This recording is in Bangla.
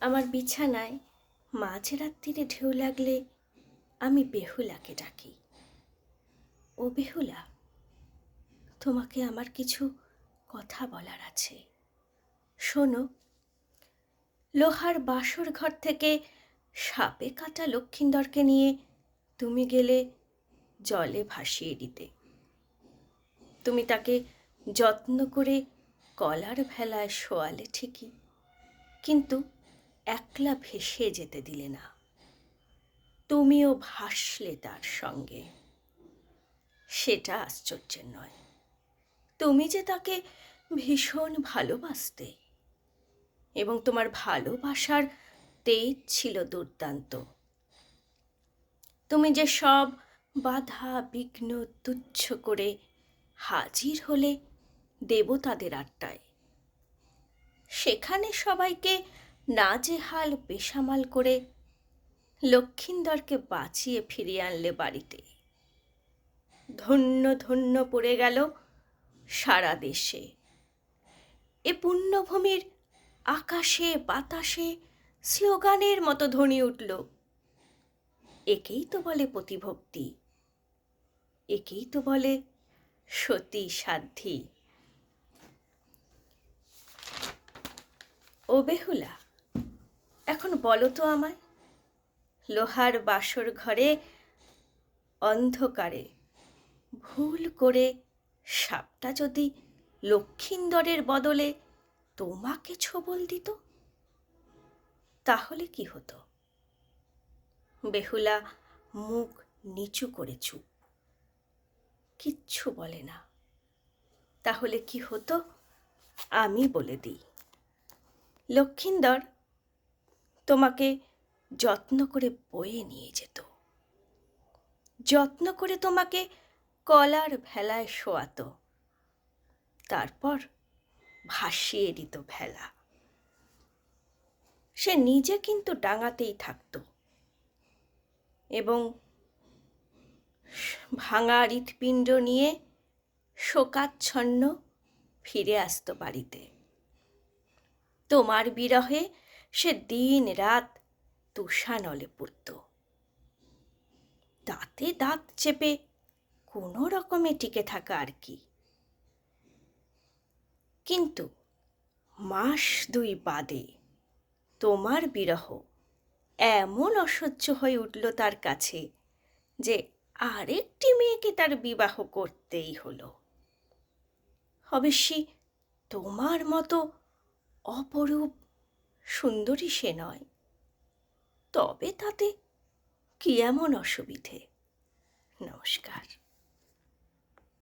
আমার বিছানায় মাঝ রাত্রিরে ঢেউ লাগলে আমি বেহুলাকে ডাকি। ও বেহুলা, তোমাকে আমার কিছু কথা বলার আছে। শোনো, লোহার বাসর ঘর থেকে সাপে কাটা লক্ষিন্দরকে নিয়ে তুমি গেলে জলে ভাসিয়ে দিতে। তুমি তাকে যত্ন করে কলার ভেলায় শোয়ালে ঠিকই, কিন্তু একলা ভেসে যেতে দিলে না। তুমিও ভাসলে তার সঙ্গে। সেটা আশ্চর্যের নয়। তুমি যে তাকে ভীষণ ভালোবাসতে এবং তোমার ভালোবাসার তেজ ছিল দুর্দান্ত। তুমি যে সব বাধা, বিঘ্ন, তুচ্ছ করে হাজির হলে দেবতাদের আড্ডায়। সেখানে সবাইকে নাজেহাল বেসামাল করে লক্ষিন্দরকে বাঁচিয়ে ফিরিয়ে আনলে বাড়িতে। ধন্য ধন্য পড়ে গেল সারা দেশে। এ পুণ্যভূমির আকাশে, বাতাসে, স্লোগানের মতো ধ্বনি উঠল। একেই তো বলে প্রতিভক্তি, একেই তো বলে সতী সাধ্যী। ও বেহুলা এখন বলো তো আমায়। লোহার বাসর ঘরে, অন্ধকারে। ভুল করে সাপটা যদি লক্ষিন্দরের বদলে তোমাকে ছোবল দিত, তাহলে কি হতো? বেহুলা মুখ নিচু করে চুপ। কিচ্ছু বলে না। তাহলে কি হতো? আমি বলে দিই। লক্ষিন্দর তোমাকে যত্ন করে বয়ে নিয়ে যেত। যত্ন করে তোমাকে কলার ভেলায় শোয়াতো। তারপর ভাসিয়ে দিত ভেলা। সে নিজে কিন্তু ডাঙাতেই থাকত। এবং ভাঙা হৃৎপিণ্ড নিয়ে শোকাচ্ছন্ন ফিরে আসতো বাড়িতে। তোমার বিরহে সে দিন রাত তুষানলে পড়ত। দাঁতে দাঁত চেপে কোনো রকমে টিকে থাকা আর কি। কিন্তু মাস দুই বাদে তোমার বিরহ এমন অসহ্য হয়ে উঠল তার কাছে যে আরেকটি মেয়েকে তার বিবাহ করতেই হলো। অবশ্যই তোমার মতো অপরূপ সুন্দরী সে নয়। তবে তাতে কি এমন অসুবিধে? নমস্কার।